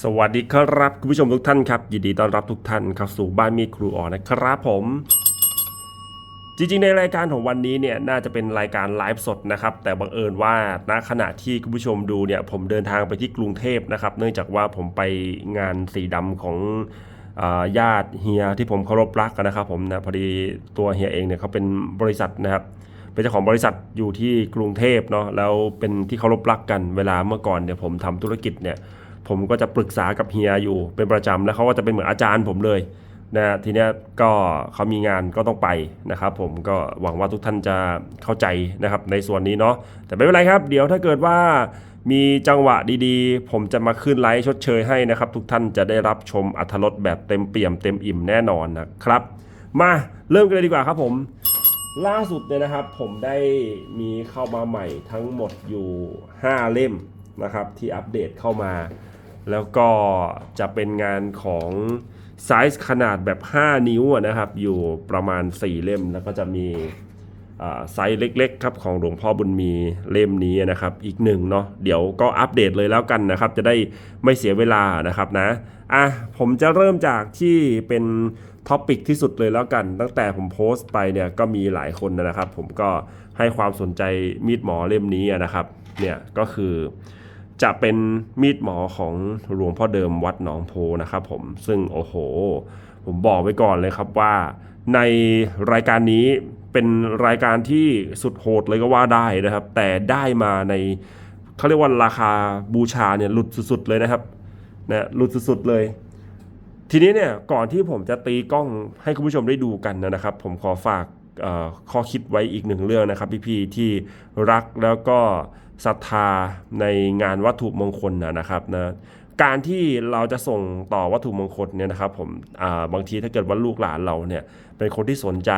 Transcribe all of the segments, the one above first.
สวัสดีครับ คุณผู้ชมทุกท่านครับ ยินดีต้อนรับทุกท่านเข้าสู่บ้านมีครูอ๋อนะครับผม จริงๆ ในรายการของวันนี้เนี่ยน่าจะเป็นรายการไลฟ์สดนะครับ แต่บังเอิญว่าณขณะที่คุณผู้ชมดูเนี่ยผมเดินทางไปที่กรุงเทพนะครับ เนื่องจากว่าผมไปงานสีดำของญาติเฮียที่ผมเคารพรักนะครับ ผมนะพอดีตัวเฮียเองเนี่ยเขาเป็นบริษัทนะครับเป็นเจ้าของบริษัทอยู่ที่กรุงเทพเนาะแล้วเป็นที่เคารพรักกันเวลาเมื่อก่อนเนี่ยผมทำธุรกิจเนี่ย ผมก็จะปรึกษากับเฮียอยู่เป็นประจำแล้วเขาก็จะเป็นเหมือนอาจารย์ผมเลยนะทีเนี้ยก็เขามีงานก็ต้องไปนะครับผมก็หวังว่าทุกท่านจะเข้าใจนะครับในส่วนนี้เนาะแต่ไม่เป็นไรครับ เดี๋ยวถ้าเกิดว่ามีจังหวะดีๆ ผมจะมาขึ้นไลฟ์ชดเชยให้นะครับ ทุกท่านจะได้รับชมอัธรสแบบเต็มเปี่ยมเต็มอิ่มแน่นอนนะครับ มาเริ่มกันเลยดีกว่าครับผม ล่าสุดเนี่ยนะครับ ผมได้มีเข้ามาใหม่ทั้งหมดอยู่ 5 เล่มนะครับ ที่อัปเดตเข้ามา แล้วก็จะเป็นงานของไซส์ขนาดแบบ 5 นิ้วนะครับ อยู่ประมาณ 4 เล่มแล้วก็จะมีไซส์เล็กๆครับของหลวงพ่อบุญมีเล่มนี้นะครับ อีกหนึ่งเนาะเดี๋ยวก็อัปเดตเลยแล้วกันนะครับ จะได้ไม่เสียเวลานะครับนะอะผมจะเริ่มจากที่เป็นท็อปิกที่สุดเลยแล้วกัน ตั้งแต่ผมโพสต์ไปเนี่ยก็มีหลายคนนะครับ ผมก็ให้ความสนใจมีดหมอเล่มนี้นะครับเนี่ยก็คือ จะเป็นมีดหมอของหลวงพ่อเดิมวัดหนองโพนะครับผมซึ่งโอ้โห ผมบอกไว้ก่อนเลยครับว่า ในรายการนี้เป็นรายการที่สุดโหดเลยก็ว่าได้นะครับ แต่ได้มาในเขาเรียกว่าราคาบูชาเนี่ยหลุดสุดๆเลยนะครับนะหลุดสุดๆเลย ทีนี้เนี่ยก่อนที่ผมจะตีกล้องให้คุณผู้ชมได้ดูกันนะครับ ผมขอฝาก ข้อคิดไว้อีกหนึ่งเรื่องนะครับพี่ๆที่รักแล้วก็ศรัทธาในงานวัตถุมงคลนะนะครับนะการที่เราจะส่งต่อวัตถุมงคลเนี่ยนะครับผมบางทีถ้าเกิดว่าลูกหลานเราเนี่ยเป็นคนที่สนใจ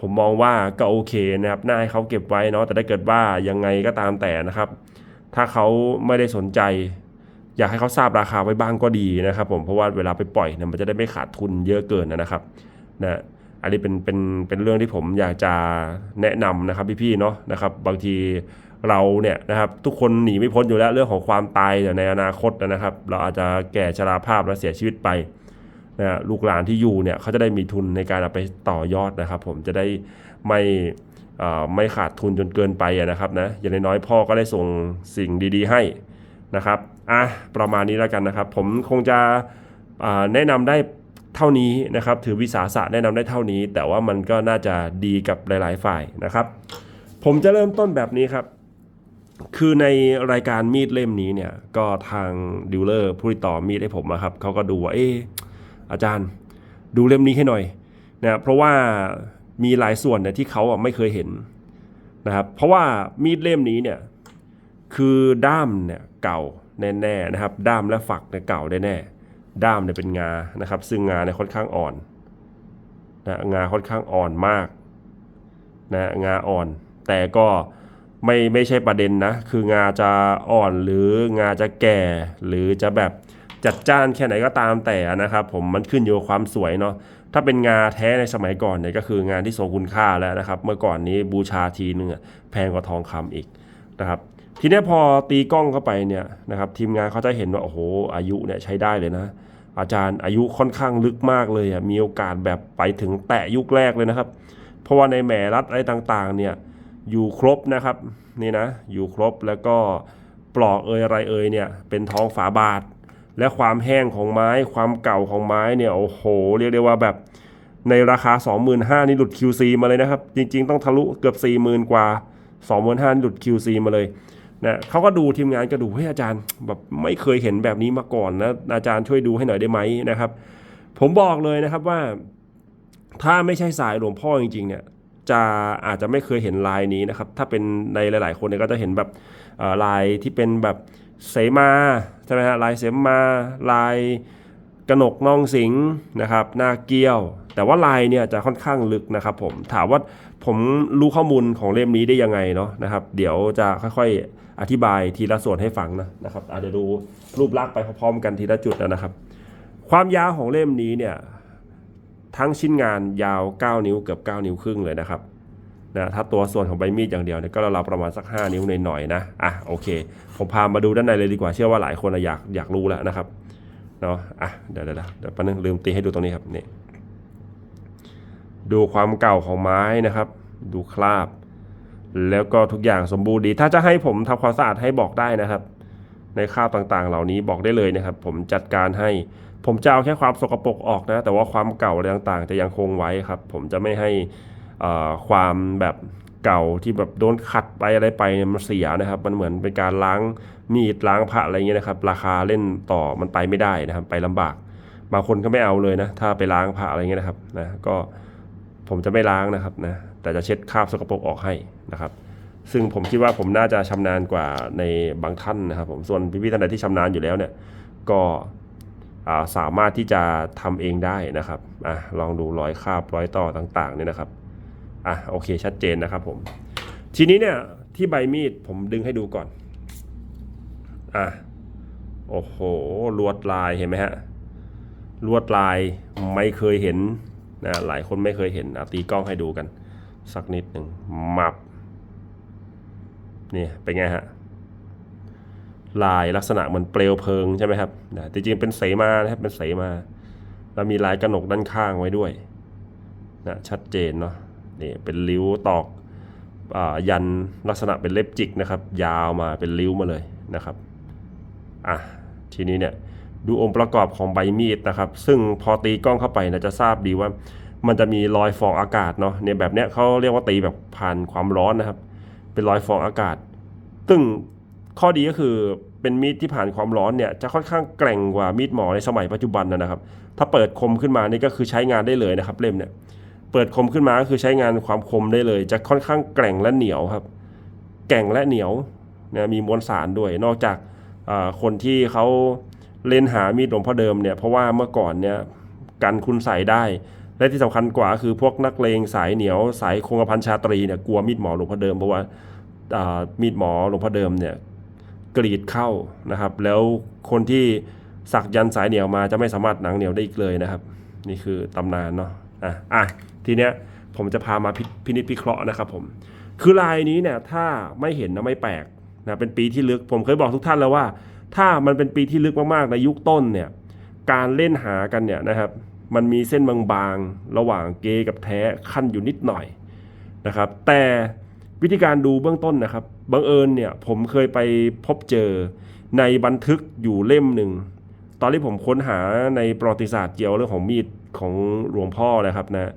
ผมมองว่าก็โอเคนะครับน่าให้เขาเก็บไว้เนาะแต่ถ้าเกิดว่ายังไงก็ตามแต่นะครับ ถ้าเขาไม่ได้สนใจ อยากให้เขาทราบราคาไว้บ้างก็ดีนะครับ ผมเพราะว่าเวลาไปปล่อยเนี่ยมันจะได้ไม่ขาดทุนเยอะเกินนะครับนะ อันนี้เป็นเป็นเป็นเรื่องที่ผมอยากจะแนะนำนะครับพี่ๆเนาะนะครับ บางทีเราเนี่ยนะครับทุกคนหนีไม่พ้นอยู่แล้วเรื่องของความตายในอนาคตนะครับ เราอาจจะแก่ชราภาพและเสียชีวิตไปนะลูกหลานที่อยู่เนี่ยเขาจะได้มีทุนในการเอาไปต่อยอดนะครับ ผมจะได้ไม่ไม่ขาดทุนจนเกินไปนะครับนะอย่างน้อยๆพ่อก็ได้ส่งสิ่งดี ๆ ให้นะครับอะประมาณนี้แล้วกันนะครับ ผมคงจะแนะนำได้ เท่านี้นะครับถือวิสาสะแนะนำได้เท่านี้ แต่ว่ามันก็น่าจะดีกับหลาย ๆ ฝ่ายนะครับ ผมจะเริ่มต้นแบบนี้ครับ คือในรายการมีดเล่มนี้เนี่ยก็ทางดีลเลอร์ผู้ติดต่อมีดให้ผมนะครับเขาก็ดูว่าเอออาจารย์ดูเล่มนี้ให้หน่อยนะเพราะว่ามีหลายส่วนเนี่ยที่เขาไม่เคยเห็นนะครับเพราะว่ามีดเล่มนี้เนี่ยคือด้ามเนี่ยเก่าแน่ๆนะครับ ด้ามและฝักเนี่ยเก่าแน่ๆ ด้ามเนี่ยเป็นงานะครับ ซึ่งงาเนี่ยค่อนข้างอ่อนนะงาค่อนข้างอ่อนมากนะงาอ่อน แต่ก็ไม่ไม่ใช่ประเด็นนะ คืองาจะอ่อนหรืองาจะแก่ หรือจะแบบจัดจ้านแค่ไหนก็ตามแต่นะครับ ผมมันขึ้นอยู่กับความสวยเนาะถ้าเป็นงาแท้ในสมัยก่อนเนี่ยก็คืองานที่ทรงคุณค่าแล้วนะครับ เมื่อก่อนนี้บูชาทีนึงแพงกว่าทองคำอีกนะครับ ทีนี้พอตีกล้องเข้าไปเนี่ยนะครับ ทีมงานเขาจะเห็นว่าโอ้โหอายุเนี่ยใช้ได้เลยนะ อาจารย์อายุค่อนข้างลึกมากเลยอะมีโอกาสแบบไปถึงแตะยุคแรกเลยนะครับ เพราะว่าในแหมรัดอะไรต่างๆเนี่ยอยู่ครบนะครับนี่นะอยู่ครบแล้วก็ปลอกเอยอะไรเอยเนี่ยเป็นท้องฝาบาท และความแห้งของไม้ความเก่าของไม้เนี่ยโอ้โห เรียกได้ว่าแบบในราคา 25,000นี่หลุด QC มาเลยนะครับ จริง ๆ ต้องทะลุเกือบ 40,000 กว่า 25,000นี่หลุด QC มาเลย นะเขาก็ดูทีมงานก็ดูเฮ้ยอาจารย์แบบไม่เคยเห็นแบบนี้มาก่อนนะอาจารย์ช่วยดูให้หน่อยได้ไหมนะครับ ผมบอกเลยนะครับว่า ถ้าไม่ใช่สายหลวงพ่อจริงๆเนี่ยจะอาจจะไม่เคยเห็นลายนี้นะครับ ถ้าเป็นในหลาย ๆ คนเนี่ยก็จะเห็นแบบลายที่เป็นแบบเสมาใช่ไหมฮะลายเสมาลาย กระหนกน่องสิงนะครับหน้าเกี้ยว แต่ว่าลายเนี่ยจะค่อนข้างลึกนะครับผมถามว่าผมรู้ข้อมูลของเล่มนี้ได้ยังไงเนาะนะครับ เดี๋ยวจะค่อยๆอธิบายทีละส่วนให้ฟังนะนะครับอาจจะเดี๋ยวดูรูปลักษณ์ไปพร้อมๆกันทีละจุดนะครับ ความยาวของเล่มนี้เนี่ยทั้งชิ้นงานยาว 9 นิ้วเกือบ 9 นิ้วครึ่งเลยนะครับนะถ้าตัวส่วนของใบมีดอย่างเดียวเนี่ยก็เราประมาณสัก 5 นิ้วหน่อยๆนะอะโอเค ผมพามาดูด้านในเลยดีกว่าเชื่อว่าหลายคนอยากอยากรู้แล้วนะครับ เนาะอะเดี๋ยวเดี๋ยวเดี๋ยวแป๊บนึงลืมตีให้ดูตรงนี้ครับนี่ดูความเก่าของไม้นะครับ ดูคราบ แล้วก็ทุกอย่างสมบูรณ์ดี ถ้าจะให้ผมทำความสะอาดให้บอกได้นะครับ ในคราบต่างๆ เหล่านี้บอกได้เลยนะครับ ผมจัดการให้ ผมจะเอาแค่ความสกปรกออกนะ แต่ว่าความเก่าอะไรต่างๆ จะยังคงไว้ครับ ผมจะไม่ให้ความแบบ เก่าที่แบบโดนขัดไปอะไรไปเนี่ยมันเสียนะครับ มันเหมือนเป็นการล้างมีดล้างผ้าอะไรเงี้ยนะครับ ราคาเล่นต่อมันไปไม่ได้นะครับ ไปลำบาก บางคนก็ไม่เอาเลยนะ ถ้าไปล้างผ้าอะไรเงี้ยนะครับนะก็ผมจะไม่ล้างนะครับนะแต่จะเช็ดคราบสกปรกออกให้นะครับ ซึ่งผมคิดว่าผมน่าจะชำนาญกว่าในบางท่านนะครับ ผมส่วนพี่ๆท่านใดที่ชำนาญอยู่แล้วเนี่ยก็สามารถที่จะทำเองได้นะครับอลองดูรอยคราบรอยต่อต่างๆเนี่ยนะครับ อะโอเคชัดเจนนะครับผมทีนี้เนี่ยที่ใบมีดผมดึงให้ดูก่อนอะโอ้โหลวดลายเห็นไหมฮะลวดลายไม่เคยเห็นนะหลายคนไม่เคยเห็นอะตีกล้องให้ดูกัน สักนิดหนึ่งมับนี่เป็นไงฮะลายลักษณะเหมือนเปลวเพลิงใช่ไหมครับนะจริงๆเป็นเสมานะครับเป็นเสมา แล้วมีลายกระหนกด้านข้างไว้ด้วยนะชัดเจนเนาะ นี่เป็นริ้วตอกอยันลักษณะเป็นเล็บจิกนะครับ ยาวมาเป็นริ้วมาเลยนะครับอะทีนี้เนี่ยดูองค์ประกอบของใบมีดนะครับ ซึ่งพอตีกล้องเข้าไปนะจะทราบดีว่า มันจะมีรอยฟองอากาศเนาะเนี่ยแบบเนี้ยเขาเรียกว่าตีแบบผ่านความร้อนนะครับ เป็นรอยฟองอากาศ ซึ่งข้อดีก็คือเป็นมีดที่ผ่านความร้อนเนี่ยจะค่อนข้างแกร่งกว่ามีดหมอในสมัยปัจจุบันนะนะครับ ถ้าเปิดคมขึ้นมานี่ก็คือใช้งานได้เลยนะครับ เล่มเนี่ย เปิดคมขึ้นมาก็คือใช้งานความคมได้เลย จะค่อนข้างแกร่งและเหนียวครับ แกร่งและเหนียวนะมีมวลสารด้วย นอกจากคนที่เขาเล่นหามีดหลวงพ่อเดิมเนี่ยเพราะว่าเมื่อก่อนเนี่ยกันคุณใส่ได้ และที่สำคัญกว่าคือพวกนักเลงสายเหนียวสายคงกระพันชาตรีเนี่ยกลัวมีดหมอหลวงพ่อเดิมเพราะว่ามีดหมอหลวงพ่อเดิมเนี่ยกรีดเข้านะครับ แล้วคนที่สักยันสายเหนียวมาจะไม่สามารถหนังเหนียวได้อีกเลยนะครับ นี่คือตำนานเนาะ อะอะทีเนี้ยผมจะพามาพิพินิจพิเคราะห์นะครับผมคือลายนี้เนี่ยถ้าไม่เห็นนะไม่แปลกนะเป็นปีที่ลึกผมเคยบอกทุกท่านแล้วว่า ถ้ามันเป็นปีที่ลึกมากๆในยุคต้นเนี่ยการเล่นหากันเนี่ยนะครับ มันมีเส้นบางๆ ระหว่างเกยกับแท้ขั้นอยู่นิดหน่อยนะครับ แต่วิธีการดูเบื้องต้นนะครับบังเอิญเนี่ยผมเคยไปพบเจอในบันทึกอยู่เล่มหนึ่ง ตอนที่ผมค้นหาในประวัติศาสตร์เกี่ยวเรื่องของมีด ของหลวงพ่อนะครับนะ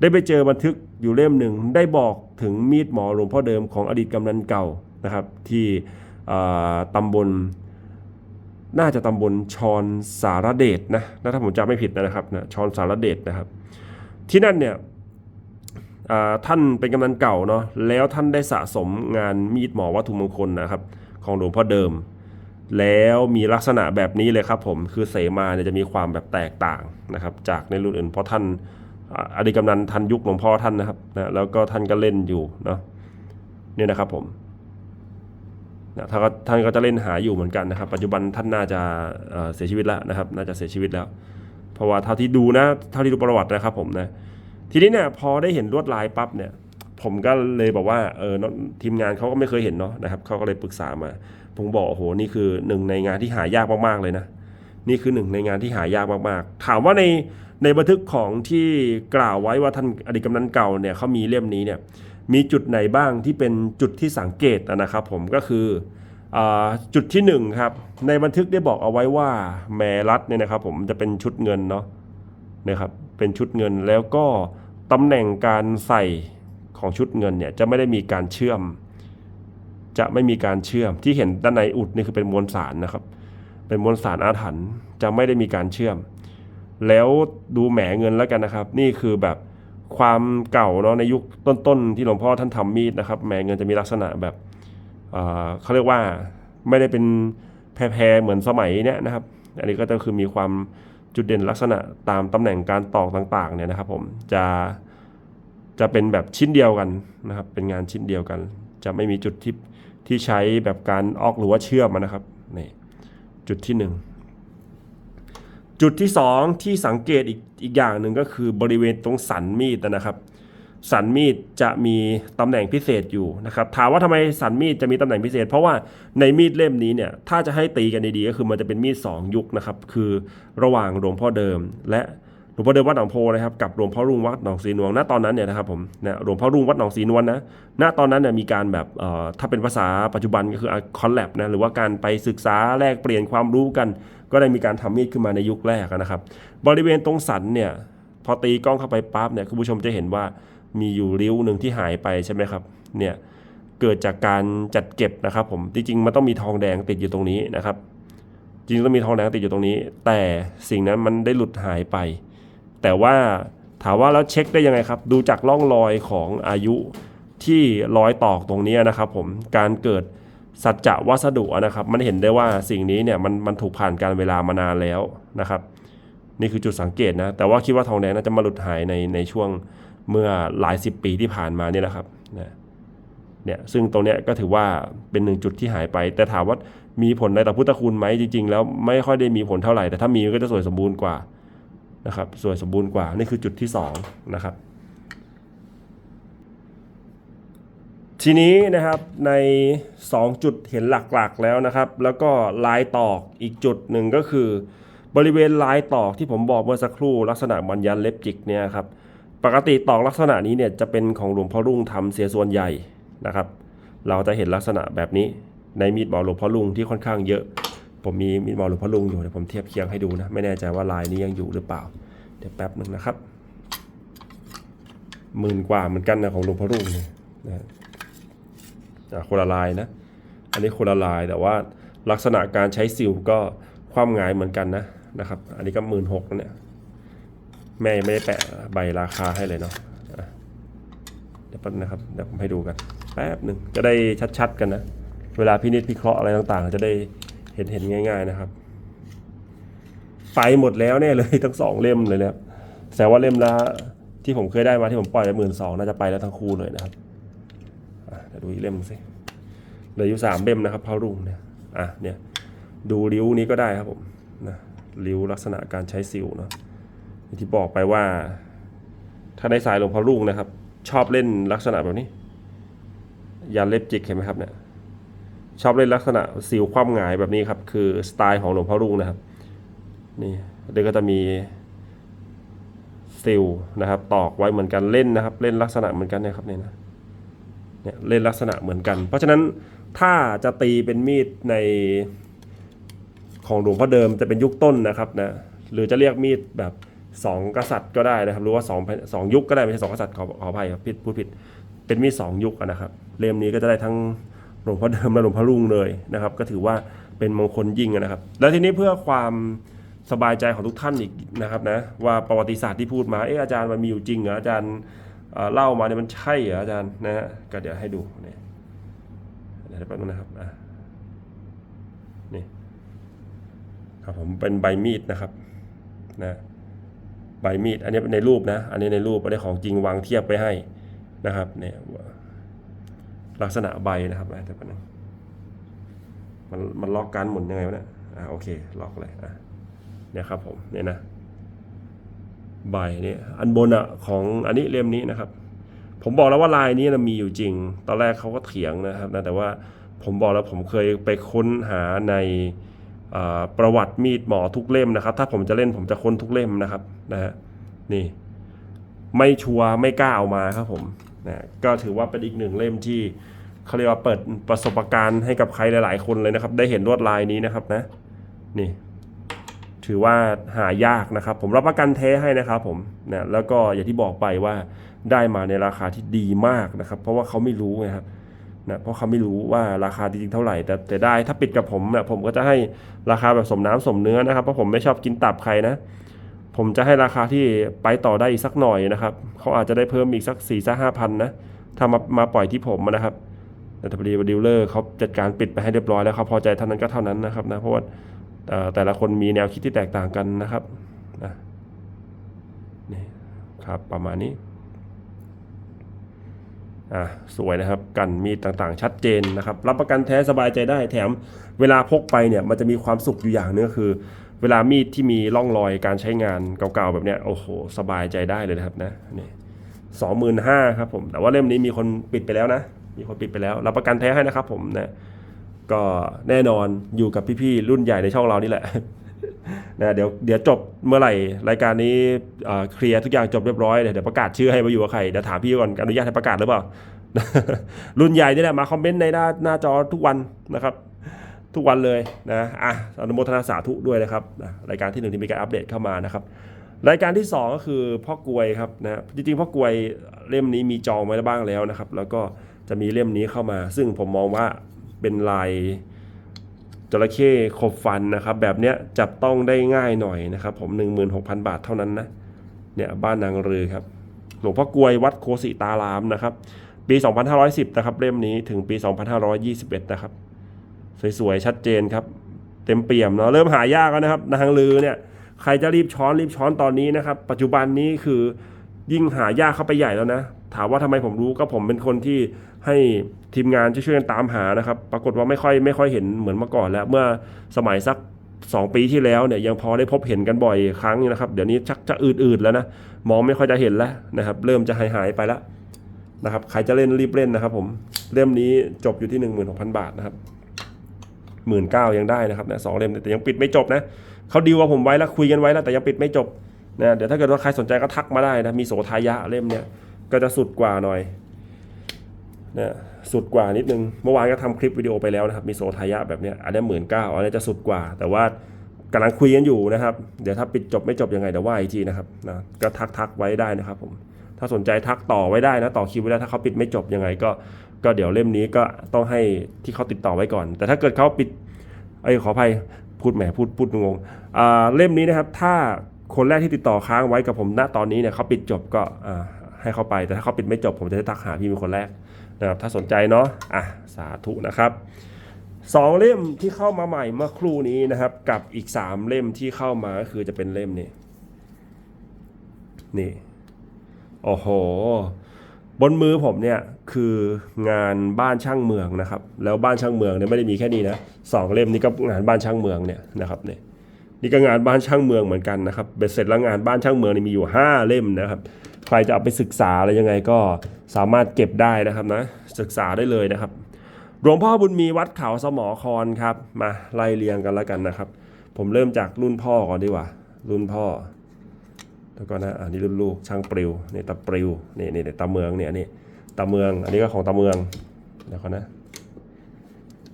ได้ไปเจอบันทึกอยู่เล่มหนึ่งได้บอกถึงมีดหมอหลวงพ่อเดิมของอดีตกำนันเก่านะครับ ที่ตำบลน่าจะตำบลชอนสารเดชนะถ้าผมจำไม่ผิดนะครับนะชอนสารเดชนะครับ ที่นั่นเนี่ยท่านเป็นกำนันเก่าเนาะแล้วท่านได้สะสมงานมีดหมอวัตถุมงคลนะครับ ของหลวงพ่อเดิม แล้วมีลักษณะแบบนี้เลยครับผมคือเสมาเนี่ยจะมีความแบบแตกต่างนะครับจากในรุ่นอื่น เพราะท่านอดีตกำนันทันยุคหลวงพ่อท่านนะครับนะแล้วก็ท่านก็เล่นอยู่เนาะเนี่ยนะครับผมนะท่านก็ท่านก็จะเล่นหาอยู่เหมือนกันนะครับ ปัจจุบันท่านน่าจะเเสียชีวิตแล้วนะครับ น่าจะเสียชีวิตแล้ว เพราะว่าเท่าที่ดูนะเท่าที่ดูประวัตินะครับผมนะทีนี้เนี่ยพอได้เห็นลวดลายปั๊บเนี่ยผมก็เลยบอกว่าเออทีมงานเขาก็ไม่เคยเห็นเนาะนะครับเขาก็เลยปรึกษามา ผมบอกโอ้โหนี่คือหนึ่งในงานที่หายากมากๆเลยนะ นี่คือหนึ่งในงานที่หายากมากๆ ถามว่าในในบันทึกของที่กล่าวไว้ว่าท่านอดีตกำนันเก่าเนี่ยเขามีเล่มนี้เนี่ยมีจุดไหนบ้างที่เป็นจุดที่สังเกตนะครับผมก็คืออจุดที่หนึ่งครับในบันทึกได้บอกเอาไว้ว่าแมรัดเนี่ยนะครับผมจะเป็นชุดเงินเนาะนะครับเป็นชุดเงินแล้วก็ตำแหน่งการใส่ของชุดเงินเนี่ยจะไม่ได้มีการเชื่อม จะไม่มีการเชื่อมที่เห็นด้านในอุดนี่คือเป็นมวลสารนะครับ เป็นมวลสารอาถรรพ์จะไม่ได้มีการเชื่อม แล้วดูแหมเงินแล้วกันนะครับ นี่คือแบบความเก่าเนาะในยุคต้นๆ ที่หลวงพ่อท่านทำมีดนะครับแหมเงินจะมีลักษณะแบบเเขาเรียกว่าไม่ได้เป็นแพรๆเหมือนสมัยเนี้ยนะครับ อันนี้ก็จะคือมีความจุดเด่นลักษณะตามตำแหน่งการตอกต่างๆเนี่ยนะครับ ผมจะจะเป็นแบบชิ้นเดียวกันนะครับ เป็นงานชิ้นเดียวกัน จะไม่มีจุดที่ ที่ใช้แบบการออกหรือว่าเชื่อมนะครับนี่จุดที่หนึ่งจุดที่สองที่สังเกตอีกอีกอย่างหนึ่งก็คือบริเวณตรงสันมีดนะครับ สันมีดจะมีตำแหน่งพิเศษอยู่นะครับ ถามว่าทำไมสันมีดจะมีตำแหน่งพิเศษ เพราะว่าในมีดเล่มนี้เนี่ยถ้าจะให้ตีกันดีๆก็คือมันจะเป็นมีดสองยุคนะครับ คือระหว่างหลวงพ่อเดิมและ หลวงพ่อเดิมวัดหนองโพนะครับกับหลวงพ่อรุ่งวัดหนองสีนวลณตอนนั้นเนี่ยนะครับผมเนี่ยหลวงพ่อรุ่งวัดหนองสีนวลนะณตอนนั้นเนี่ยมีการแบบเอ่อถ้าเป็นภาษาปัจจุบันก็คือคอนแลบนะหรือว่าการไปศึกษาแลกเปลี่ยนความรู้กัน ก็ได้มีการทำมีดขึ้นมาในยุคแรกนะครับ บริเวณตรงสันเนี่ยพอตีกล้องเข้าไปปั๊บเนี่ยคุณผู้ชมจะเห็นว่ามีอยู่ริ้วหนึ่งที่หายไปใช่ไหมครับเนี่ยเกิดจากการจัดเก็บนะครับผมจริงๆมันต้องมีทองแดงติดอยู่ตรงนี้นะครับจริงๆต้องมีทองแดงติดอยู่ตรงนี้ แต่สิ่งนั้นมันได้หลุดหายไป แต่ว่าถามว่าแล้วเช็คได้ยังไงครับ ดูจากร่องรอยของอายุที่รอยตอกตรงนี้นะครับผมการเกิดสัจจะวัสดุนะครับ มันเห็นได้ว่าสิ่งนี้เนี่ยมันมันถูกผ่านการเวลามานานแล้วนะครับ นี่คือจุดสังเกตนะ แต่ว่าคิดว่าทองแดงน่าจะมาหลุดหายในในช่วงเมื่อหลายสิบปีที่ผ่านมาเนี่ยแหละครับนะเนี่ยซึ่งตรงเนี้ยก็ถือว่าเป็นหนึ่งจุดที่หายไป แต่ถามว่ามีผลในต่อพุทธคุณไหมจริง ๆ แล้วไม่ค่อยได้มีผลเท่าไหร่แต่ถ้ามีก็จะสวยสมบูรณ์กว่า นะครับสวยสมบูรณ์กว่านี่คือจุดที่สองนะครับทีนี้นะครับใน 2 จุดเห็นหลักๆแล้วนะครับ แล้วก็ลายตอกอีกจุดหนึ่งก็คือ บริเวณลายตอกที่ผมบอกเมื่อสักครู่ลักษณะมันยันเล็บจิกเนี่ยครับปกติตอกลักษณะนี้เนี่ยจะเป็นของหลวงพ่อรุ่งทำเสียส่วนใหญ่นะครับ เราจะเห็นลักษณะแบบนี้ในมีดหมอหลวงพ่อรุ่งที่ค่อนข้างเยอะ ผมมีมีดหมอหลวงพ่อรุ่งอยู่เดี๋ยวผมเทียบเคียงให้ดูนะ ไม่แน่ใจว่าลายนี้ยังอยู่หรือเปล่า เดี๋ยวแป๊บหนึ่งนะครับหมื่นกว่าเหมือนกันนะของหลวงพ่อรุ่งเนี่ยนะอะคนละลายนะ อันนี้คนละลายแต่ว่าลักษณะการใช้ซิลก็ความหงายเหมือนกันนะนะครับ อันนี้ก็หมื่นหกเนี่ยแม่ยังไม่ได้แปะใบราคาให้เลยเนาะอะเดี๋ยวแป๊บนะครับเดี๋ยวผมให้ดูกันแป๊บหนึ่งจะได้ชัดๆกันนะ เวลาพินิจพิเคราะห์อะไรต่างๆ จะได้ เห็นเห็นง่าย ๆนะครับ ไปหมดแล้วแน่เลยทั้งสองเล่มเลยนะครับแต่ว่าเล่มละที่ผมเคยได้มาที่ผมปล่อยไปหมื่นสองน่าจะไปแล้วทั้งคู่เลยนะครับอะเดี๋ยวดูอีกเล่มสิเหลืออยู่สามเล่มนะครับพารุ่งเนี่ยอะเนี่ยดูริ้วนี้ก็ได้ครับผมนะริ้วลักษณะการใช้ซิลเนาะที่บอกไปว่า ถ้าในสายหลวงพ่อรุ่งนะครับ ชอบเล่นลักษณะแบบนี้ ยันเล็บจิกเห็นไหมครับเนี่ย ชอบเล่นลักษณะซิลคว่ำหงายแบบนี้ครับ คือสไตล์ของหลวงพ่อรุ่งนะครับ นี่เดี๋ยวก็จะมีซิลนะครับ ตอกไว้เหมือนกันเล่นนะครับ เล่นลักษณะเหมือนกันนะครับเนี่ยนะเนี่ยเล่นลักษณะเหมือนกัน เพราะฉะนั้นถ้าจะตีเป็นมีดในของหลวงพ่อเดิมจะเป็นยุคต้นนะครับนะหรือจะเรียกมีดแบบสองกษัตริย์ก็ได้นะครับหรือว่าสองสองยุคก็ได้ไม่ใช่สองกษัตริย์ขอขออภัยครับผิดพูดผิดเป็นมีดสองยุคอะนะครับเล่มนี้ก็จะได้ทั้ง หลวงพ่อเดิมและหลวงพ่อรุ่งเลยนะครับ ก็ถือว่าเป็นมงคลยิ่งนะครับ แล้วทีนี้เพื่อความสบายใจของทุกท่านอีกนะครับนะว่าประวัติศาสตร์ที่พูดมาเอออาจารย์มันมีอยู่จริงเหรออาจารย์เล่ามาเนี่ยมันใช่เหรออาจารย์นะฮะก็เดี๋ยวให้ดูนี่เดี๋ยวแป๊บนึงนะครับอะนี่ครับผมเป็นใบมีดนะครับนะใบมีดอันนี้ในรูปนะ อันนี้ในรูปอันนี้ของจริงวางเทียบไปให้นะครับเนี่ย ลักษณะใบนะครับอะเดี๋ยวแป๊บนึงมันมันล็อกการหมุนยังไงวะเนี่ยอ่าโอเคล็อกเลยอะเนี่ยครับผมเนี่ยนะใบเนี่ยอันบนอะของอันนี้เล่มนี้นะครับ ผมบอกแล้วว่าลายนี้นะมีอยู่จริง ตอนแรกเขาก็เถียงนะครับนะแต่ว่าผมบอกแล้วผมเคยไปค้นหาในประวัติมีดหมอทุกเล่มนะครับ ถ้าผมจะเล่นผมจะค้นทุกเล่มนะครับนะฮะนี่ ไม่ชัวร์ไม่กล้าเอามาครับผม นะก็ถือว่าเป็นอีกหนึ่งเล่มที่เขาเรียกว่าเปิดประสบการณ์ให้กับใครหลาย ๆ คนเลยนะครับ ได้เห็นลวดลายนี้นะครับนะนี่ ถือว่าหายากนะครับ ผมรับประกันแท้ให้นะครับผมนะแล้วก็อย่างที่บอกไปว่าได้มาในราคาที่ดีมากนะครับ เพราะว่าเขาไม่รู้ไงครับนะเพราะเขาไม่รู้ว่าราคาจริงๆเท่าไหร่ แต่แต่ได้ถ้าปิดกับผมนะผมก็จะให้ราคาแบบสมน้ำสมเนื้อนะครับเพราะผมไม่ชอบกินตับใครนะ ผมจะให้ราคาที่ไปต่อได้อีกสักหน่อยนะครับเขาอาจจะได้เพิ่มอีกสักสี่สักห้าพันนะถ้ามามาปล่อยที่ผมนะครับแต่พอดีว่าดีลเลอร์เขาจัดการปิดไปให้เรียบร้อยแล้วเขาพอใจเท่านั้นก็เท่านั้นนะครับนะเพราะว่าแต่ละคนมีแนวคิดที่แตกต่างกันนะครับนะนี่ครับประมาณนี้อะสวยนะครับกันมีดต่างๆ ชัดเจนนะครับ รับประกันแท้สบายใจได้แถมเวลาพกไปเนี่ยมันจะมีความสุขอยู่อย่างนึงก็คือ เวลามีดที่มีร่องรอยการใช้งานเก่าๆแบบเนี้ยโอ้โห สบายใจได้เลยนะครับนะนี่สองหมื่นห้าครับผม แต่ว่าเล่มนี้มีคนปิดไปแล้วนะ มีคนปิดไปแล้วรับประกันแท้ให้นะครับผมนะก็แน่นอนอยู่กับพี่ๆรุ่นใหญ่ในช่องเรานี่แหละนะเดี๋ยวเดี๋ยวจบเมื่อไหร่รายการนี้เคลียร์ทุกอย่างจบเรียบร้อยเดี๋ยวประกาศชื่อให้มาอยู่กับใครเดี๋ยวถามพี่ก่อนอนุญาตให้ประกาศหรือเปล่ารุ่นใหญ่นี่แหละมาคอมเมนต์ในหน้าหน้าจอทุกวันนะครับ ทุกวันเลยนะอะอนุโมทนาสาธุด้วยนะครับนะรายการที่หนึ่งที่มีการอัปเดตเข้ามานะครับรายการที่สองก็คือพ่อกลวยครับนะจริงๆพ่อกลวยเล่มนี้มีจองไว้บ้างแล้วนะครับ แล้วก็จะมีเล่มนี้เข้ามา ซึ่งผมมองว่าเป็นลายจระเข้ขบฟันนะครับ แบบเนี้ยจับต้องได้ง่ายหน่อยนะครับ ผม 16,000 บาทเท่านั้นนะเนี่ยบ้านนางรือครับ หลวงพ่อกลวยวัดโคสิตารามนะครับ ปี 2510 นะครับ เล่มนี้ถึงปี 2521 นะครับ สวยๆชัดเจนครับ เต็มเปี่ยมเนาะเริ่มหายากแล้วนะครับนางลือเนี่ยใครจะรีบช้อนรีบช้อนตอนนี้นะครับ ปัจจุบันนี้คือยิ่งหายากเข้าไปใหญ่แล้วนะ ถามว่าทำไมผมรู้ก็ผมเป็นคนที่ให้ทีมงานช่วยๆกันตามหานะครับ ปรากฏว่าไม่ค่อยไม่ค่อยเห็นเหมือนเมื่อก่อนแล้วเมื่อสมัยสัก 2 ปีที่แล้วเนี่ยยังพอได้พบเห็นกันบ่อยครั้งนะครับ เดี๋ยวนี้ชักจะอืดๆแล้วนะมองไม่ค่อยจะเห็นแล้วนะครับ เริ่มจะหายหายไปแล้วนะครับใครจะเล่นรีบเล่นนะครับ ผมเล่มนี้จบอยู่ที่ 16,000 บาทนะครับ หมื่นเก้ายังได้นะครับนะสองเล่มแต่ยังปิดไม่จบนะเขาดีลกับผมไว้แล้วคุยกันไว้แล้วแต่ยังปิดไม่จบนะเดี๋ยวถ้าเกิดว่าใครสนใจก็ทักมาได้นะมีโสทายะเล่มเนี้ยก็จะสุดกว่าหน่อยนะสุดกว่านิดนึงเมื่อวานก็ทำคลิปวิดีโอไปแล้วนะครับมีโสทายะแบบเนี้ยอันนี้หมื่นเก้าอันนี้จะสุดกว่า แต่ว่ากำลังคุยกันอยู่นะครับเดี๋ยวถ้าปิดจบไม่จบยังไงเดี๋ยวว่าอีกทีนะครับนะก็ทักทักไว้ได้นะครับผมถ้าสนใจทักต่อไว้ได้นะต่อคิวไว้ได้ถ้าเขาปิดไม่จบยังไงก็ ก็เดี๋ยวเล่มนี้ก็ต้องให้ที่เขาติดต่อไว้ก่อน แต่ถ้าเกิดเขาปิดเอ้ยขออภัยพูดแหมพูดพูดงงอ่าเล่มนี้นะครับถ้าคนแรกที่ติดต่อค้างไว้กับผมณตอนนี้เนี่ยเขาปิดจบก็อ่าให้เขาไป แต่ถ้าเขาปิดไม่จบผมจะได้ทักหาพี่เป็นคนแรกนะครับถ้าสนใจเนาะอะสาธุนะครับสองเล่มที่เข้ามาใหม่เมื่อครู่นี้นะครับ กับอีกสามเล่มที่เข้ามาก็คือจะเป็นเล่มนี้นี่โอ้โห บนมือผมเนี่ยคืองานบ้านช่างเมืองนะครับ แล้วบ้านช่างเมืองเนี่ยไม่ได้มีแค่นี้นะสองเล่มนี้ก็งานบ้านช่างเมืองเนี่ยนะครับเนี่ยนี่ก็งานบ้านช่างเมืองเหมือนกันนะครับเบ็ดเสร็จแล้วงานบ้านช่างเมืองนี่มีอยู่ 5 เล่มนะครับ ใครจะเอาไปศึกษาอะไรยังไงก็สามารถเก็บได้นะครับนะศึกษาได้เลยนะครับหลวงพ่อบุญมีวัดเขาสมอคอนครับมาไล่เรียงกันแล้วกันนะครับ ผมเริ่มจากรุ่นพ่อก่อนดีกว่า รุ่นพ่อแล้วก็นะอันนี้รุ่นลูกช่างปลิวนี่ตาปลิวนี่นี่ตาเมืองเนี่ยนี่ ตาเมือง อันนี้ก็ของตาเมืองเดี๋ยวก่อนะ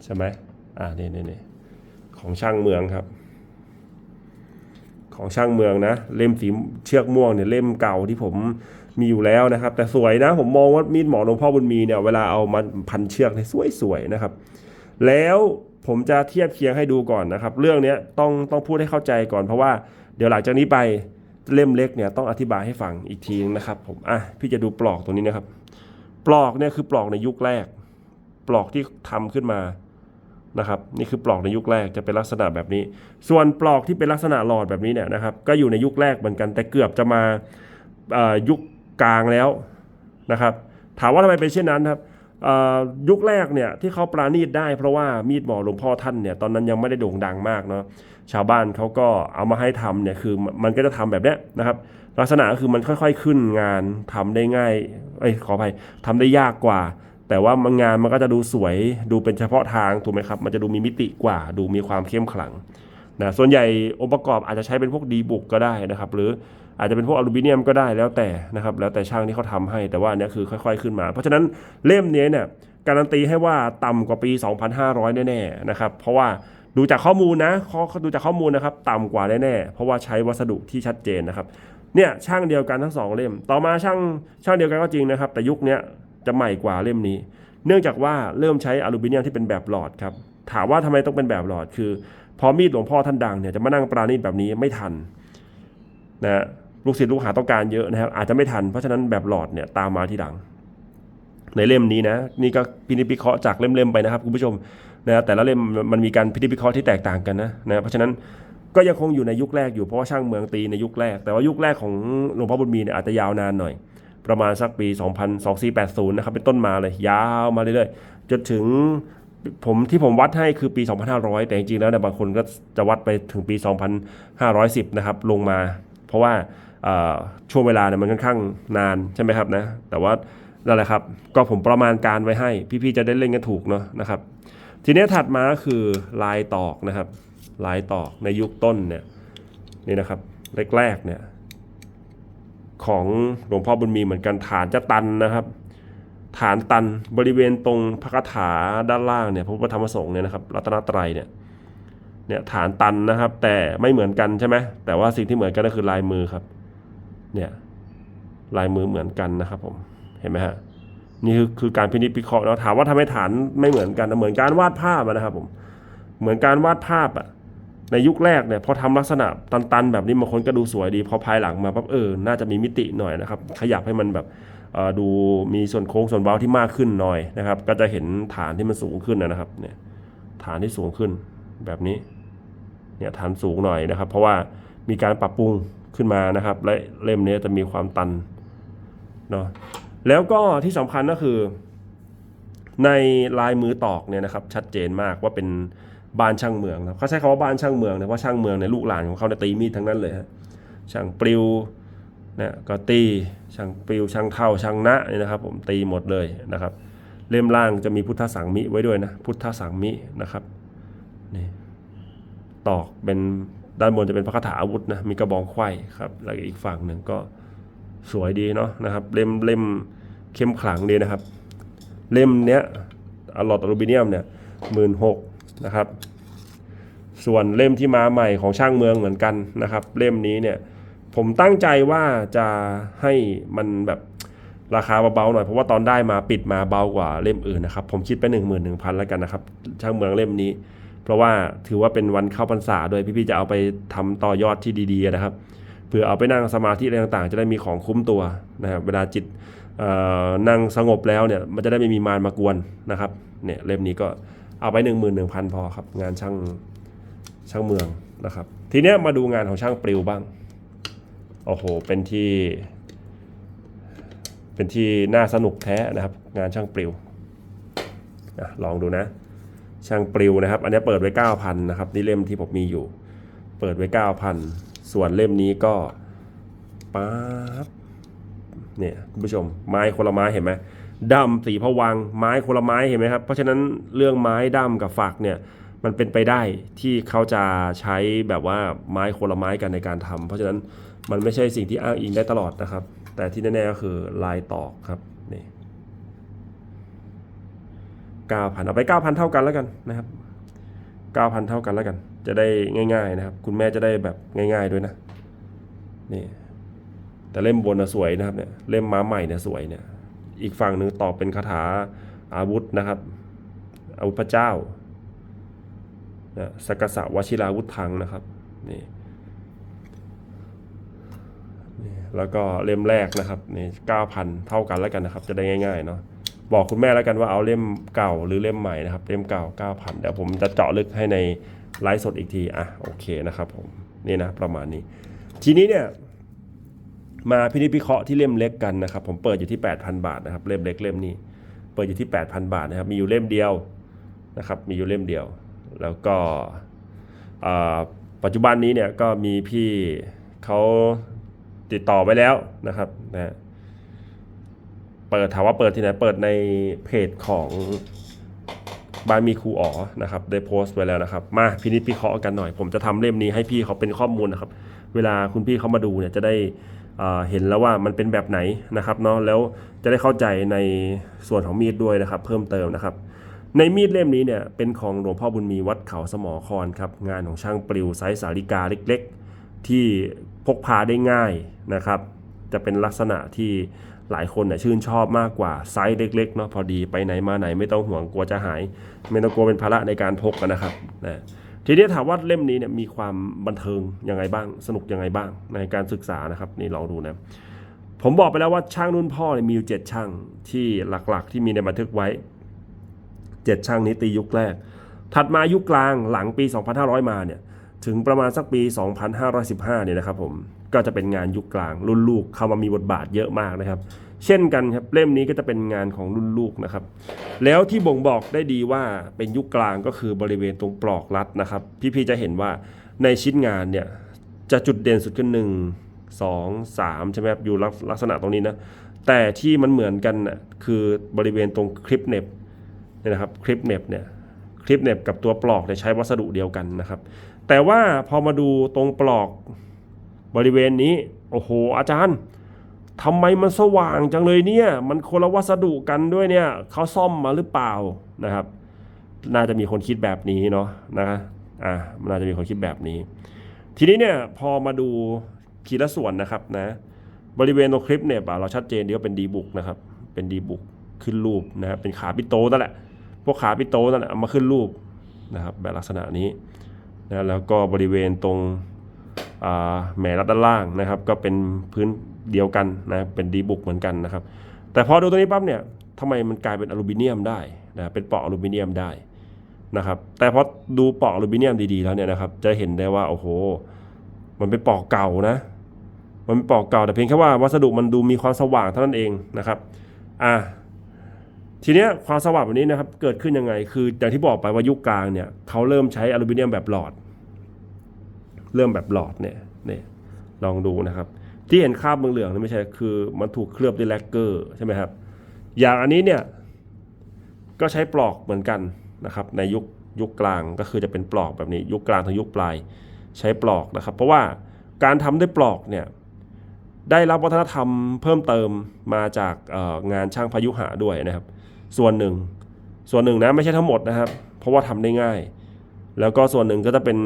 ใช่ไหมอ่านี่นี่นี่ของช่างเมืองครับ ของช่างเมืองนะ เล่มสีเชือกม่วงเนี่ยเล่มเก่าที่ผมมีอยู่แล้วนะครับ แต่สวยนะผมมองว่ามีดหมอหลวงพ่อบุญมีเนี่ยเวลาเอามาพันเชือกเนี่ยสวยๆนะครับ แล้วผมจะเทียบเคียงให้ดูก่อนนะครับ เรื่องนี้ต้องต้องพูดให้เข้าใจก่อนเพราะว่าเดี๋ยวหลังจากนี้ไปเล่มเล็กเนี่ยต้องอธิบายให้ฟังอีกทีนึงนะครับ ผมอะพี่จะดูปลอกตรงนี้นะครับ ปลอกเนี่ยคือปลอกในยุคแรก ปลอกที่ทำขึ้นมานะครับนี่คือปลอกในยุคแรกจะเป็นลักษณะแบบนี้ ส่วนปลอกที่เป็นลักษณะหลอดแบบนี้เนี่ยนะครับก็อยู่ในยุคแรกเหมือนกัน แต่เกือบจะมายุคกลางแล้วนะครับถามว่าทำไมเป็นเช่นนั้นครับ ยุคแรกเนี่ยที่เขาปราณีตได้เพราะว่ามีดหมอหลวงพ่อท่านเนี่ยตอนนั้นยังไม่ได้โด่งดังมากเนาะชาวบ้านเขาก็เอามาให้ทำเนี่ยคือมันก็จะทำแบบเนี้ยนะครับ ลักษณะก็คือมันค่อยๆขึ้นงานทำได้ง่ายเอ้ยขออภัยทำได้ยากกว่า แต่ว่ามันงานมันก็จะดูสวยดูเป็นเฉพาะทางถูกไหมครับมันจะดูมีมิติกว่า ดูมีความเข้มขลังนะส่วนใหญ่องค์ประกอบอาจจะใช้เป็นพวกดีบุกก็ได้นะครับ หรือ อาจจะเป็นพวกอลูมิเนียมก็ได้แล้วแต่นะครับแล้วแต่ช่างที่เขาทำให้ แต่ว่าอันเนี้ยคือค่อย ๆ ขึ้นมา เพราะฉะนั้นเล่มนี้เนี่ยการันตีให้ว่าต่ำกว่าปี 2,500 แน่ๆนะครับเพราะว่าดูจากข้อมูลนะข้อดูจากข้อมูลนะครับต่ำกว่าแน่ๆเพราะว่าใช้วัสดุที่ชัดเจนนะครับเนี่ยช่างเดียวกันทั้งสองเล่ม ต่อมาช่างช่างเดียวกันก็จริงนะครับ แต่ยุคนี้จะใหม่กว่าเล่มนี้ เนื่องจากว่าเริ่มใช้อลูมิเนียมที่เป็นแบบหลอดครับถามว่าทำไมต้องเป็นแบบหลอดคือ พอมีดหลวงพ่อท่านดังเนี่ยจะมานั่งปราณีตแบบนี้ไม่ทันนะ ลูกศิษย์ลูกหาต้องการเยอะนะครับ อาจจะไม่ทันเพราะฉะนั้นแบบหลอดเนี่ยตามมาที่หลัง ในเล่มนี้นะ นี่ก็พินิจพิเคราะห์จากเล่มๆไปนะครับคุณผู้ชมนะแต่ละเล่มมันมีการพินิจพิเคราะห์ที่แตกต่างกันนะนะเพราะฉะนั้นก็ยังคงอยู่ในยุคแรกอยู่เพราะว่าช่างเมืองตีในยุคแรก แต่ว่ายุคแรกของหลวงพ่อบุญมีเนี่ยอาจจะยาวนานหน่อย ประมาณสักปี 202480 นะครับเป็นต้นมาเลยยาวมาเรื่อยๆจนถึงผมที่ผมวัดให้คือปี 2500 แต่จริงๆแล้วเนี่ยบางคนก็จะวัดไปถึงปี 2510 นะครับลงมา เพราะว่า ช่วงเวลาเนี่ยมันค่อนข้างนานใช่ไหมครับนะแต่ว่านั่นแหละครับก็ผมประมาณการไว้ให้พี่ๆจะได้เล่นกันถูกเนาะนะครับทีนี้ถัดมาก็คือลายตอกนะครับ ลายตอกในยุคต้นเนี่ยนี่นะครับแรกๆเนี่ยของหลวงพ่อบุญมีเหมือนกันฐานจะตันนะครับ ฐานตันบริเวณตรงพระคาถาด้านล่างเนี่ยพระพุทธธรรมสงฆ์เนี่ยนะครับรัตนตรัยเนี่ยเนี่ยฐานตันนะครับ แต่ไม่เหมือนกันใช่ไหมแต่ว่าสิ่งที่เหมือนกันก็คือลายมือครับ เนี่ยลายมือเหมือนกันนะครับผมเห็นไหมฮะนี่คือคือการพินิจพิเคราะห์แล้วถามว่าทำไมฐานไม่เหมือนกันเหมือนการวาดภาพนะครับผมเหมือนการวาดภาพอะในยุคแรกเนี่ยพอทำลักษณะตันๆ แบบนี้บางคนก็ดูสวยดี พอภายหลังมาปั๊บเออน่าจะมีมิติหน่อยนะครับ ขยับให้มันแบบดูมีส่วนโค้งส่วนเว้าที่มากขึ้นหน่อยนะครับ ก็จะเห็นฐานที่มันสูงขึ้นนะครับเนี่ยฐานที่สูงขึ้นแบบนี้เนี่ยฐานสูงหน่อยนะครับ เพราะว่ามีการปรับปรุง ขึ้นมานะครับ และเล่มนี้จะมีความตันเนาะแล้วก็ที่สำคัญก็คือ ในลายมือตอกเนี่ยนะครับ ชัดเจนมากว่าเป็นบ้านช่างเมืองนะเขาใช้คำว่าบ้านช่างเมืองนะเพราะช่างเมืองเนี่ยลูกหลานของเขาเนี่ยตีมีดทั้งนั้นเลยฮะช่างปลิวนะก็ตีช่างปลิวช่างเท่าช่างนะนี่นะครับ ผมตีหมดเลยนะครับ เล่มล่างจะมีพุทธสังมิไว้ด้วยนะพุทธสังมินะครับนี่ตอกเป็น ด้านบนจะเป็นพระคาถาอาวุธนะมีกระบองไขว้ครับแล้วอีกฝั่งหนึ่งก็สวยดีเนาะนะครับเล่มเล่มเข้มขลังดีนะครับ เล่มเนี้ยอลอตอลูมิเนียมเนี่ยหมื่นหกนะครับ ส่วนเล่มที่มาใหม่ของช่างเมืองเหมือนกันนะครับ เล่มนี้เนี่ยผมตั้งใจว่าจะให้มันแบบราคาเบาๆหน่อยเพราะว่าตอนได้มาปิดมาเบากว่าเล่มอื่นนะครับ ผมคิดไป 1 1 0 0 0แล้วกันนะครับช่างเมืองเล่มนี้ เพราะว่าถือว่าเป็นวันเข้าพรรษาด้วยพี่ๆจะเอาไปทำต่อยอดที่ดีๆนะครับเผื่อเอาไปนั่งสมาธิอะไรต่างๆ จะได้มีของคุ้มตัวนะครับเวลาจิตนั่งสงบแล้วเนี่ยมันจะได้ไม่มีมารมากวนนะครับเนี่ยเล่มนี้ก็เอาไป 1 1 0 0 0 พอครับ งานช่างช่างเมืองนะครับ ทีเนี้ยมาดูงานของช่างปลิวบ้างโอ้โหเป็นที่ เป็นที่น่าสนุกแท้นะครับ งานช่างปลิวอะลองดูนะ ช่างปลิวนะครับ อันนี้เปิดไว้ 9,000นะครับนี่เล่มที่ผมมีอยู่ เปิดไว้ 9,000 ส่วนเล่มนี้ก็ป๊าบเนี่ยคุณผู้ชมไม้คนละไม้เห็นไหมด้าสีผวังไม้คนละไม้เห็นไหมครับ เพราะฉะนั้นเรื่องไม้ด้ากับฝักเนี่ยมันเป็นไปได้ที่เขาจะใช้แบบว่าไม้คนละไม้กันในการทำเพราะฉะนั้นมันไม่ใช่สิ่งที่อ้างอิงได้ตลอดนะครับ แต่ที่แน่ๆก็คือลายตอกครับนี่ เก้าพันเอาไปเก้าพันเท่ากันแล้วกันนะครับเก้าพันเท่ากันแล้วกัน จะได้ง่ายๆนะครับ คุณแม่จะได้แบบง่าย ๆด้วยนะ นี่ แต่เล่มบนนะสวยนะครับเนี่ย เล่มม้าใหม่เนี่ยสวยเนี่ย อีกฝั่งหนึ่งตอกเป็นคาถาอาวุธนะครับ อาวุธพระเจ้านะสกสะวชิราวุธทังนะครับนี่นี่แล้วก็เล่มแรกนะครับนี่เก้าพันเท่ากันแล้วกันนะครับ จะได้ง่ายๆเนาะ บอกคุณแม่แล้วกันว่าเอาเล่มเก่าหรือเล่มใหม่นะครับ เล่มเก่าเก้าพันเดี๋ยวผมจะเจาะลึกให้ในไลฟ์สดอีกที อะ โอเคนะครับผม นี่นะประมาณนี้ ทีนี้เนี่ย มาพินิจพิเคราะห์ที่เล่มเล็กกันนะครับ ผมเปิดอยู่ที่ 8,000 บาทนะครับ เล่มเล็กเล่มนี้ เปิดอยู่ที่ 8,000 บาทนะครับ มีอยู่เล่มเดียวนะครับ มีอยู่เล่มเดียว แล้วก็ปัจจุบันนี้เนี่ยก็มีพี่เขาติดต่อไว้แล้วนะครับนะ เปิดถามว่าเปิดที่ไหนเปิดในเพจของบ้านมีครูอ๋อนะครับได้โพสต์ไว้แล้วนะครับ มาพินิจพิเคราะห์กันหน่อย ผมจะทำเล่มนี้ให้พี่เขาเป็นข้อมูลนะครับ เวลาคุณพี่เขามาดูเนี่ยจะได้เห็นแล้วว่ามันเป็นแบบไหนนะครับเนาะแล้วจะได้เข้าใจในส่วนของมีดด้วยนะครับ เพิ่มเติมนะครับ ในมีดเล่มนี้เนี่ยเป็นของหลวงพ่อบุญมีวัดเขาสมอคอนครับงานของช่างปลิวไซส์สาลิกาเล็ก ๆ ที่พกพาได้ง่ายนะครับ จะเป็นลักษณะที่ หลายคนเนี่ยชื่นชอบมากกว่าไซส์เล็กๆเนาะพอดีไปไหนมาไหนไม่ต้องห่วงกลัวจะหาย ไม่ต้องกลัวเป็นภาระในการพกกันนะครับนะทีนี้ถามว่าเล่มนี้เนี่ยมีความบันเทิงยังไงบ้าง สนุกยังไงบ้างในการศึกษานะครับนี่ลองดูนะผมบอกไปแล้วว่าช่างรุ่นพ่อเนี่ยมีอยู่เจ็ดช่างที่หลักๆ ที่มีในบันทึกไว้เจ็ดช่างนี้ตียุคแรก ถัดมายุคกลางหลังปี 2500 มาเนี่ยถึงประมาณสักปี 2515เนี่ยนะครับผม ก็จะเป็นงานยุคกลางรุ่นลูกเข้ามามีบทบาทเยอะมากนะครับ เช่นกันครับเล่มนี้ก็จะเป็นงานของรุ่นลูกนะครับ แล้วที่บ่งบอกได้ดีว่าเป็นยุคกลางก็คือบริเวณตรงปลอกรัดนะครับ พี่ๆจะเห็นว่าในชิ้นงานเนี่ยจะจุดเด่นสุดก็หนึ่งสองสามใช่ไหมครับอยู่ลักษณะตรงนี้นะแต่ที่มันเหมือนกันน่ะคือบริเวณตรงคลิปเน็บเนี่ยนะครับคลิปเน็บเนี่ยคลิปเน็บกับตัวปลอกเนี่ยใช้วัสดุเดียวกันนะครับ แต่ว่าพอมาดูตรงปลอก บริเวณนี้ โอ้โห อาจารย์ทำไมมันสว่างจังเลยเนี่ย มันคนละวัสดุกันด้วยเนี่ยเขาซ่อมมาหรือเปล่านะครับ น่าจะมีคนคิดแบบนี้เนาะนะอ่าน่าจะมีคนคิดแบบนี้ ทีนี้เนี่ยพอมาดูทีละส่วนนะครับนะ บริเวณตรงคลิปเนี่ยอะเราชัดเจนเดีว่าเป็นดีบุกนะครับ เป็นดีบุกขึ้นรูปนะครับเป็นขาปิโตนั่นแหละ พวกขาปิโตนั่นแหละเอามาขึ้นรูปนะครับ แบบลักษณะนี้นะแล้วก็บริเวณตรง แหมรัดด้านล่างนะครับ ก็เป็นพื้นเดียวกันนะเป็นดีบุกเหมือนกันนะครับ แต่พอดูตรงนี้ปั๊บเนี่ยทำไมมันกลายเป็นอลูมิเนียมได้นะเป็นเปลอกอลูมิเนียมได้นะครับแต่พอดูเปลอกอลูมิเนียมดีๆแล้วเนี่ยนะครับจะเห็นได้ว่าโอ้โห มันเป็นเปลอกเก่านะ มันเป็นเปลอกเก่าแต่เพียงแค่ว่าวัสดุมันดูมีความสว่างเท่านั้นเองนะครับอะทีเนี้ยความสว่างแบบนี้นะครับเกิดขึ้นยังไง คืออย่างที่บอกไปว่ายุคกลางเนี่ยเขาเริ่มใช้อลูมิเนียมแบบหลอด เริ่มแบบหลอดเนี่ยเนี่ยลองดูนะครับ ที่เห็นคราบเหลืองๆนี่ไม่ใช่คือมันถูกเคลือบด้วยแลกเกอร์ใช่ไหมครับ อย่างอันนี้เนี่ยก็ใช้ปลอกเหมือนกันนะครับ ในยุคยุคกลางก็คือจะเป็นปลอกแบบนี้ ยุคกลางถึงยุคปลายใช้ปลอกนะครับ เพราะว่าการทำด้วยปลอกเนี่ยได้รับวัฒนธรรมเพิ่มเติมมาจากงานช่างพายุหะด้วยนะครับ ส่วนหนึ่ง ส่วนหนึ่งนะไม่ใช่ทั้งหมดนะครับ เพราะว่าทำได้ง่าย แล้วก็ส่วนหนึ่งก็จะเป็น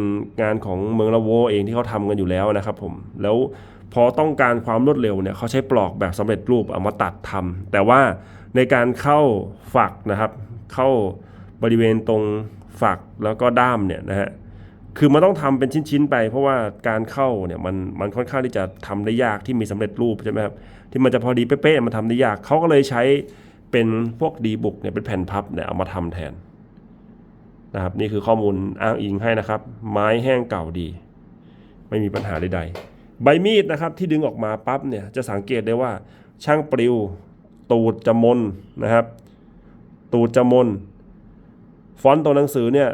งานของเมืองละโวเองที่เขาทำกันอยู่แล้วนะครับผมแล้วพอต้องการความรวดเร็วเนี่ยเขาใช้ปลอกแบบสำเร็จรูปเอามาตัดทำแต่ว่าในการเข้าฝักนะครับ เข้าบริเวณตรงฝักแล้วก็ด้ามเนี่ยนะฮะคือมันต้องทำเป็นชิ้นๆไป เพราะว่าการเข้าเนี่ยมันมันค่อนข้างที่จะทำได้ยากที่มีสำเร็จรูปใช่ไหมครับที่มันจะพอดีเป๊ะๆมันทำได้ยากเขาก็เลยใช้เป็นพวกดีบุกเนี่ยเป็นแผ่นพับเนี่ยเอามาทำแทน นะครับนี่คือข้อมูลอ้างอิงให้นะครับ ไม้แห้งเก่าดี ไม่มีปัญหาใดๆ ใบมีดนะครับที่ดึงออกมาปั๊บเนี่ยจะสังเกตได้ว่า ช่างปลิว ตูดจมนนะครับ ตูดจมนฟอนต์ตัวหนังสือเนี่ย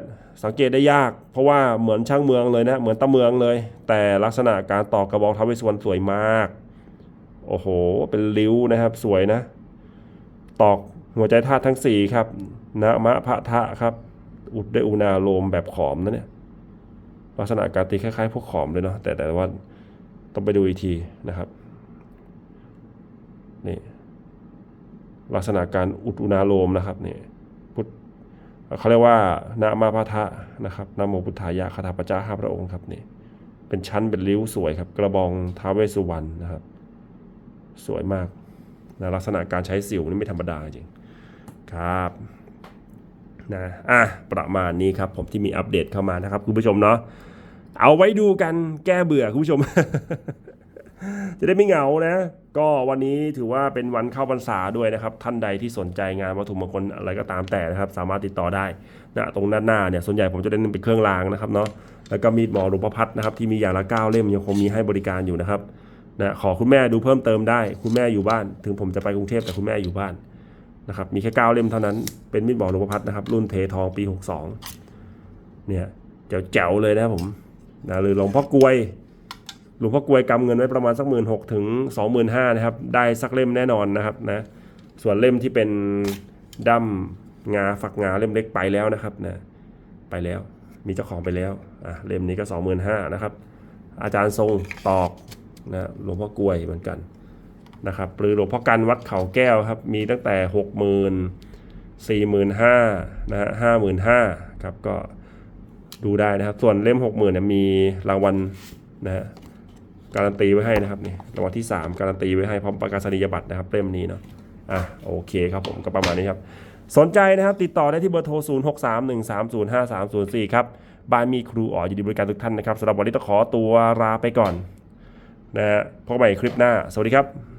สังเกตได้ยาก เพราะว่าเหมือนช่างเมืองเลยนะเหมือนตะเมืองเลย แต่ลักษณะการต่อกระบอกท้าวเวสสวรรณสวยมาก โอ้โห เป็นริ้วนะครับสวยนะ ตอกหัวใจธาตุทั้งสี่ครับนะมะพะทะครับ อุดด้วยอุณาโลมแบบขอมนะเนี่ยลักษณะการตีคล้ายๆ พวกขอมเลยเนาะแต่แต่ว่าต้องไปดูอีกทีนะครับนี่ลักษณะการอุดอุณาโลมนะครับนี่พุทธเขาเรียกว่านามาพะทะนะครับนาโมพุทธายะคาถาพระเจ้าห้าพระองค์ครับนี่เป็นชั้นเป็นริ้วสวยครับกระบองท้าเวสสุวรรณนะครับ สวยมากนะลักษณะการใช้สิวนี่ไม่ธรรมดาจริงครับ นะอะประมาณนี้ครับผมที่มีอัปเดตเข้ามานะครับคุณผู้ชมเนาะเอาไว้ดูกันแก้เบื่อคุณผู้ชม จะได้ไม่เหงานะ ก็วันนี้ถือว่าเป็นวันเข้าพรรษาด้วยนะครับ ท่านใดที่สนใจงานวัตถุมงคลอะไรก็ตามแต่นะครับ สามารถติดต่อได้นะตรงด้านหน้าเนี่ยส่วนใหญ่ผมจะเล่นเป็นเครื่องรางนะครับเนาะแล้วก็มีดหมอหลวงพ่อพัดนะครับที่มีอย่างละเก้าเล่มยังคงมีให้บริการอยู่นะครับนะขอคุณแม่ดูเพิ่มเติมได้ คุณแม่อยู่บ้าน ถึงผมจะไปกรุงเทพแต่คุณแม่อยู่บ้าน นะครับมีแค่เก้าเล่มเท่านั้นเป็นมีดหมอหลวงพัดนะครับรุ่นเททองปี 62เนี่ยแจ๋วๆเลยนะครับผมนะหรือหลวงพ่อกลวยหลวงพ่อกลวยกำเงินไว้ประมาณสักหมื่นหกถึงสองหมื่นห้านะครับ ได้สักเล่มแน่นอนนะครับนะส่วนเล่มที่เป็นดั้มงาฝักงาเล่มเล็กไปแล้วนะครับนะไปแล้วมีเจ้าของไปแล้วอะเล่มนี้ก็สองหมื่นห้านะครับ อาจารย์ทรงตอกนะหลวงพ่อกลวยเหมือนกัน นะครับหรือหลวงพ่อกันวัดเขาแก้วครับมีตั้งแต่หกหมื่นสี่หมื่นห้านะฮะห้าหมื่นห้าครับก็ดูได้นะครับ ส่วนเล่มหกหมื่นเนี่ยมีรางวัลนะฮะการันตีไว้ให้นะครับนี่รางวัลที่ 3 การันตีไว้ให้พร้อมประกาศนียบัตรนะครับเล่มนี้เนาะอะโอเคครับผมก็ประมาณนี้ครับ สนใจนะครับติดต่อได้ที่เบอร์โทร 0 6 3 1 3 0 5 3 0 4 ครับบายมีครูอ๋อยู่ดีบริการทุกท่านนะครับสำหรับวันนี้ต้องขอตัวลาไปก่อนนะฮะพบกันใหม่คลิปหน้า สวัสดีครับ